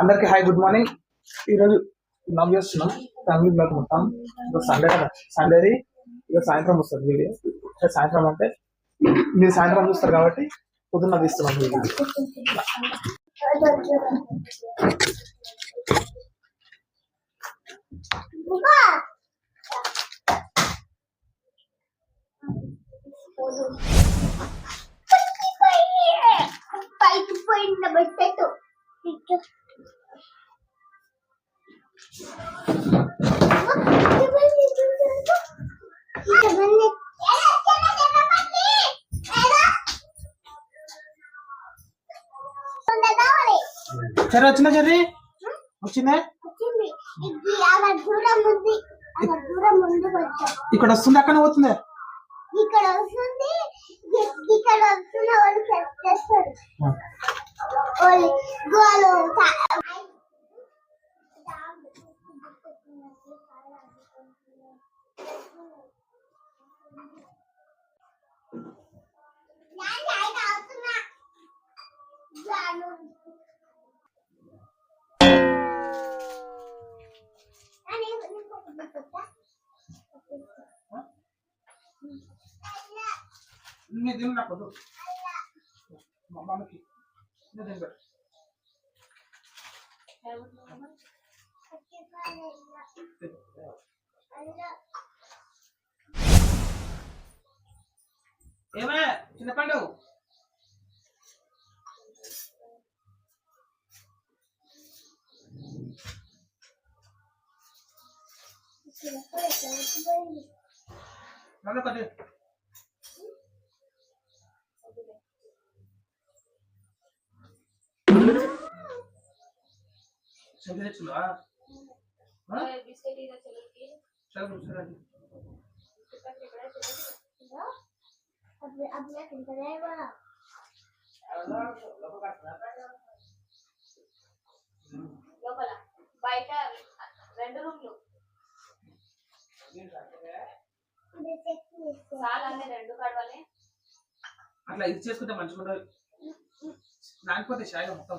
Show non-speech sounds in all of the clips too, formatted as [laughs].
అందరికి hi good morning ఈరోజు నవ్ చేస్తున్నాం ఫ్యామిలీ బ్లాగ్ మొత్తం. ఇక సండే కదా. సండేది ఇక సాయంత్రం వస్తుంది వీడియో. సాయంత్రం అంటే మీరు సాయంత్రం చూస్తారు కాబట్టి పొద్దున్న తీస్తున్నాం వీడియో. సరే వచ్చిందా? చెర్రీ వచ్చిందే ఇక్కడ వస్తుంది అక్కడ పోతుంది? ఇక్కడ వస్తుంది. ఇక్కడ వస్తున్న వాళ్ళు చేస్తారు. వాళ్ళు వాళ్ళు నీ తిను నాకు వద్దు. మా అమ్మకి నీ తిను పెట్టు. ఏమే చిన్న పండు నన్ను కొద్ది సరే అప్పుడు తింటదేమో లోపల. బయట రెండు రూమ్లు. రెండు కడవలే. అట్లా ఇది చేసుకుంటే మంచిగా ఉండదు నానిపోతే షాయిగా మొత్తం.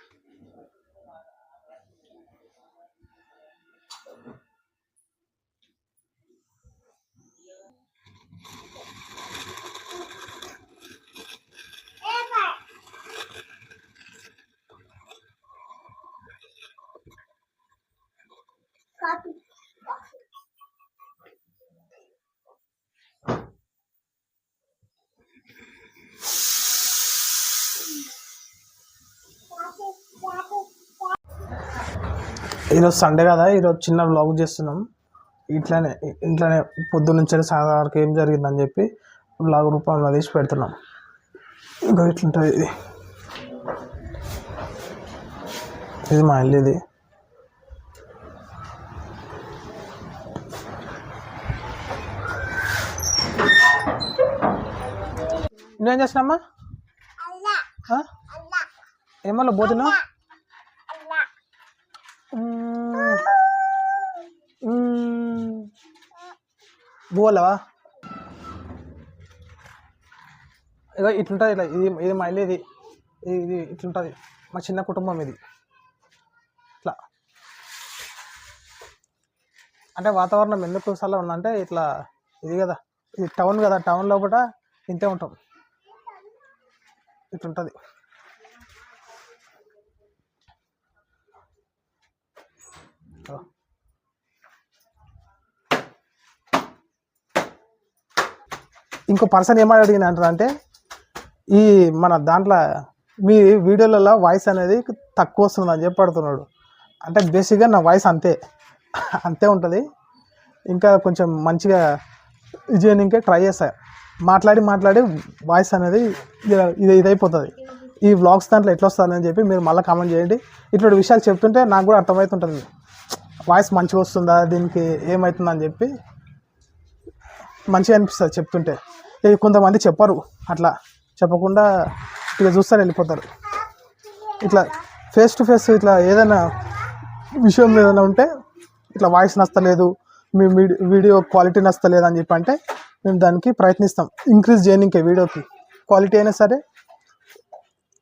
ఈరోజు సండే కదా ఈరోజు చిన్న వ్లాగ్ చేస్తున్నాం. ఇట్లానే ఇంట్లోనే పొద్దున్నుంచి సాయంత్రం వరకు ఏం జరిగిందని చెప్పి వ్లాగ్ రూపంలో తీసి పెడుతున్నాం ఇంకా ఇట్లుంటుంది ఇది. ఇది మా ఇల్లు ఇది. నువ్వేం చేస్తున్నామ్మా ఏమన్నా పోతున్నావు? అల్లా. బోలవా? ఇక ఇట్లుంటుంది ఇట్లా ఇది ఇది మా ఇల్లు ఇది. ఇది ఇది ఇట్లుంటుంది. మా చిన్న కుటుంబం ఇది. ఇట్లా. అంటే వాతావరణం ఎందుకు సలా ఉందంటే ఇట్లా ఇది కదా. ఇది టౌన్ కదా టౌన్ లోపల ఇంతే ఉంటాం. ఇట్లుంటుంది. ఇంకో పర్సన్ ఏమని అడిగిన అంటే ఈ మన దాంట్లో మీ వీడియోలలో వాయిస్ అనేది తక్కువ వస్తుంది అని చెప్పి పడుతున్నాడు. అంటే బేసిక్గా నా వాయిస్ అంతే. అంతే ఉంటుంది. ఇంకా కొంచెం మంచిగా విజయని ఇంకా ట్రై చేస్తా. మాట్లాడి మాట్లాడి వాయిస్ అనేది ఇది- ఇది ఇదైపోతుంది. ఈ వ్లాగ్స్ దాంట్లో ఎట్లా వస్తుంది అని చెప్పి మీరు మళ్ళీ కామెంట్ చేయండి. ఇటువంటి విషయాలు చెప్తుంటే నాకు కూడా అర్థమవుతుంటుంది. వాయిస్ మంచిగా వస్తుందా? దీనికి ఏమవుతుందని చెప్పి మంచిగా అనిపిస్తుంది చెప్తుంటే. ఇది కొంతమంది చెప్పరు. అట్లా చెప్పకుండా ఇక చూస్తారు వెళ్ళిపోతారు. ఇట్లా ఫేస్ టు ఫేస్ ఇట్లా ఏదైనా విషయం ఏదైనా ఉంటే ఇట్లా వాయిస్ నచ్చలేదు మీ వీడియో క్వాలిటీ నచ్చలేదు అని చెప్పి అంటే మేము దానికి ప్రయత్నిస్తాం. ఇంక్రీజ్ చేయడానికి వీడియోకి. క్వాలిటీ అయినా సరే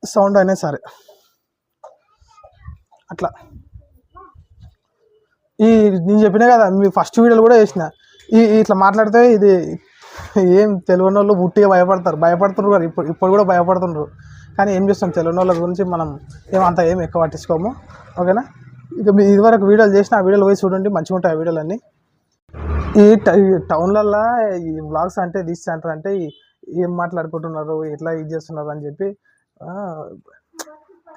సౌండ్ అయినా సరే. అట్లా. ఈ నేను చెప్పినా కదా మీ ఫస్ట్ వీడియోలు కూడా చేసిన. ఈ ఇట్లా మాట్లాడితే ఇది ఏం తెలియని వాళ్ళు ఉట్టిగా భయపడతారు. భయపడుతున్నారు ఇప్పుడు ఇప్పుడు కూడా భయపడుతున్నారు. కానీ ఏం చేస్తాం తెలియని వాళ్ళ గురించి మనం ఏమంత ఏం ఎక్కువ పట్టించుకోము. ఓకేనా? ఇక మీ ఇదివరకు వీడియోలు చేసిన ఆ వీడియోలు పోయి చూడండి మంచిగా ఉంటాయి ఆ వీడియోలు అన్నీ ఈ టౌన్లల్లో ఈ బ్లాగ్స్ అంటే తీసి సెంటర్ అంటే ఏం మాట్లాడుకుంటున్నారు ఎట్లా ఇది చేస్తున్నారు అని చెప్పి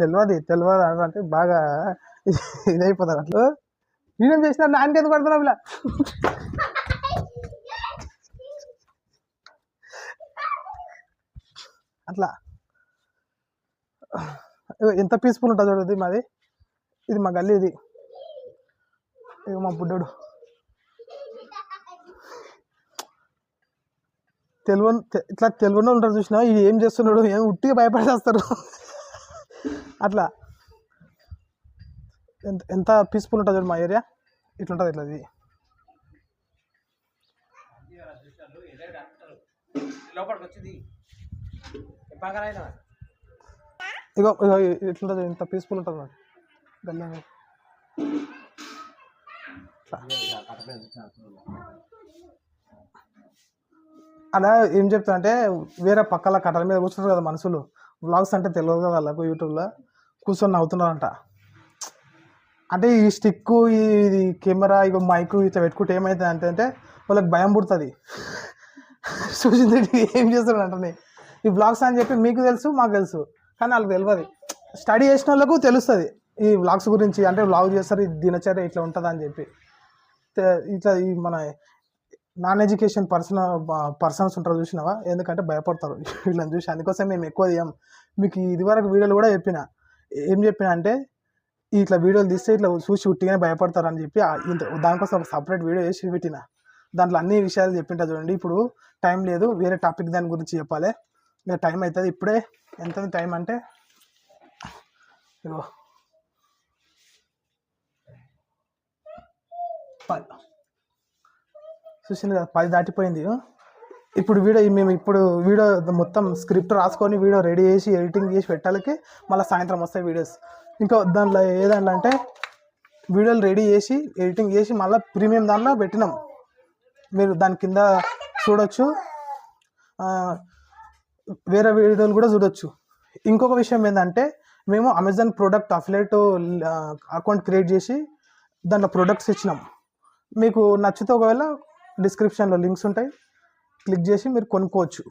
తెలియదు తెలియదు అంటే బాగా ఇదైపోతారు అట్లు. నేనేం చేసిన నాన్నకి ఎందుకు పడుతున్నావు ఇలా? అట్లా. ఇగో ఎంత పీస్ఫుల్ ఉంటుంది చూడదు మాది. ఇది మా గల్లీ ఇది మా బుడ్డోడు. తెలివని ఇట్లా తెలివనే ఉంటారు చూసినా ఇది ఏం చేస్తున్నాడు ఏం ఉట్టిగా భయపడేస్తారు అట్లా. ఎంత ఎంత పీస్ఫుల్ ఉంటుంది చూడు మా ఏరియా ఇట్లుంటుంది ఇట్లా ఇది ఇగో ఇగో ఇట్లుంటుంది ఎంత పీస్ఫుల్ ఉంటుంది మరి గల్లీ అలా ఏం చెప్తా అంటే వేరే పక్కల కట్టల మీద కూర్చుంటారు కదా మనుషులు. వ్లాగ్స్ అంటే తెలియదు కదా వాళ్ళకు యూట్యూబ్లో కూర్చొని నవ్వుతున్నారంట. అంటే ఈ స్టిక్ ఇది కెమెరా ఇక మైక్ ఇట్లా పెట్టుకుంటే ఏమవుతుంది అంటే అంటే వాళ్ళకి భయం పుడుతుంది. చూసింది [laughs] ఏం చేస్తాడు అంటే ఈ బ్లాగ్స్ అని చెప్పి మీకు తెలుసు మాకు తెలుసు. కానీ వాళ్ళకి తెలియదు. స్టడీ చేసిన వాళ్ళకు తెలుస్తుంది. ఈ వ్లాగ్స్ గురించి అంటే వ్లాగ్ చేస్తారు ఈ దినచర్య ఇట్లా ఉంటుంది అని చెప్పి ఇట్లా ఈ మన నాన్ ఎడ్యుకేషన్ పర్సన్ పర్సన్స్ ఉంటారు చూసినావా? ఎందుకంటే భయపడతారు. [laughs] వీళ్ళని చూసి అందుకోసం మేము ఎక్కువ తీయం మీకు ఇదివరకు వీడియోలు కూడా చెప్పిన. ఏం చెప్పిన అంటే ఇట్లా వీడియోలు తీస్తే ఇట్లా చూసి ఉట్టిగానే భయపడతారు అని చెప్పి ఇంత దానికోసం ఒక సపరేట్ వీడియో చేసి పెట్టిన. దాంట్లో అన్ని విషయాలు చెప్పింటా చూడండి. ఇప్పుడు టైం లేదు. వేరే టాపిక్ దాని గురించి చెప్పాలి. ఇక టైం అవుతుంది ఇప్పుడే ఎంత టైం అంటే ఇగో. పది చూసింది కదా పది దాటిపోయింది. ఇప్పుడు వీడియో మేము ఇప్పుడు వీడియో మొత్తం స్క్రిప్ట్ రాసుకొని వీడియో రెడీ చేసి ఎడిటింగ్ చేసి పెట్టాలకి మళ్ళీ సాయంత్రం వస్తాయి వీడియోస్. ఇంకా దాంట్లో ఏదంటే అంటే వీడియోలు రెడీ చేసి ఎడిటింగ్ చేసి మళ్ళీ ప్రీమియం దాంట్లో పెట్టినాం. మీరు దాని కింద చూడొచ్చు. వేరే వీడియోలు కూడా చూడొచ్చు. ఇంకొక విషయం ఏంటంటే మేము Amazon product affiliate account create చేసి దాంట్లో ప్రొడక్ట్స్ ఇచ్చినాం. మీకు నచ్చితే ఒకవేళ డిస్క్రిప్షన్లో లింక్స్ ఉంటాయి. క్లిక్ చేసి మీరు కొనుక్కోవచ్చు.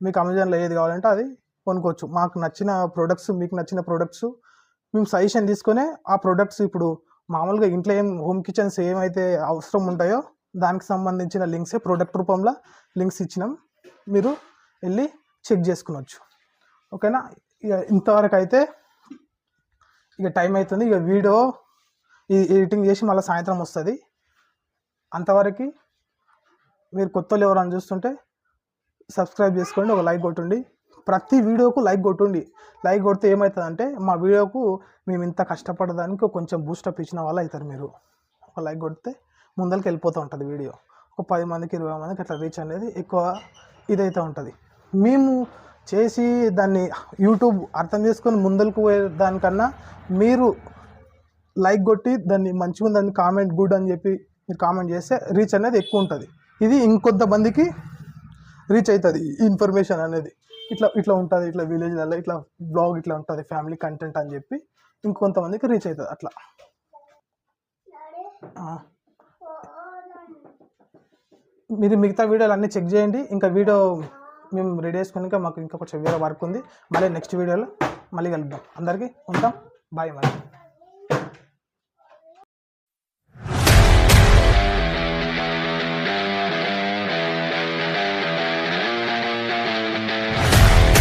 మీకు అమెజాన్లో ఏది కావాలంటే అది కొనుక్కోవచ్చు. మాకు నచ్చిన ప్రోడక్ట్స్ మీకు నచ్చిన ప్రోడక్ట్స్ మేము సజెషన్ తీసుకొని ఆ ప్రోడక్ట్స్ ఇప్పుడు మామూలుగా ఇంట్లో ఏం హోమ్ కిచెన్స్ ఏమైతే అవసరం ఉంటాయో దానికి సంబంధించిన లింక్సే ప్రోడక్ట్ రూపంలో లింక్స్ ఇచ్చినాం. మీరు వెళ్ళి చెక్ చేసుకునొచ్చు. ఓకేనా? ఇక ఇంతవరకు అయితే ఇక టైం అవుతుంది. ఇక వీడియో ఈ ఎడిటింగ్ చేసి మళ్ళీ సాయంత్రం వస్తుంది. అంతవరకు మీరు కొత్త వాళ్ళు ఎవరైనా చూస్తుంటే సబ్స్క్రైబ్ చేసుకోండి ఒక లైక్ కొట్టండి. ప్రతి వీడియోకు లైక్ కొట్టండి. లైక్ కొడితే ఏమవుతుందంటే మా వీడియోకు మేము ఇంత కష్టపడడానికి కొంచెం బూస్టప్ ఇచ్చిన వాళ్ళు అవుతారు మీరు. ఒక లైక్ కొడితే ముందరికి వెళ్ళిపోతూ ఉంటుంది వీడియో. ఒక పది మందికి ఇరవై మందికి అట్లా రీచ్ అనేది ఎక్కువ ఇదైతే ఉంటుంది. మేము చేసి దాన్ని యూట్యూబ్ అర్థం చేసుకొని ముందరకు పోయే దానికన్నా మీరు లైక్ కొట్టి దాన్ని మంచిగా ఉందని కామెంట్ గుడ్ అని చెప్పి మీరు కామెంట్ చేస్తే రీచ్ అనేది ఎక్కువ ఉంటుంది. ఇది ఇంకొంతమందికి రీచ్ అవుతుంది ఈ ఇన్ఫర్మేషన్ అనేది. ఇట్లా ఇట్లా ఉంటుంది ఇట్లా విలేజ్లలో ఇట్లా బ్లాగ్ ఇట్లా ఉంటుంది ఫ్యామిలీ కంటెంట్ అని చెప్పి ఇంకొంతమందికి రీచ్ అవుతుంది అట్లా. మీరు మిగతా వీడియోలు అన్నీ చెక్ చేయండి. ఇంకా వీడియో మేము రెడీ చేసుకుని మాకు ఇంకా కొంచెం వేరే వర్క్ ఉంది. మళ్ళీ నెక్స్ట్ వీడియోలో మళ్ళీ కలుద్దాం. అందరికీ ఉంటాం. బాయ్ మరి.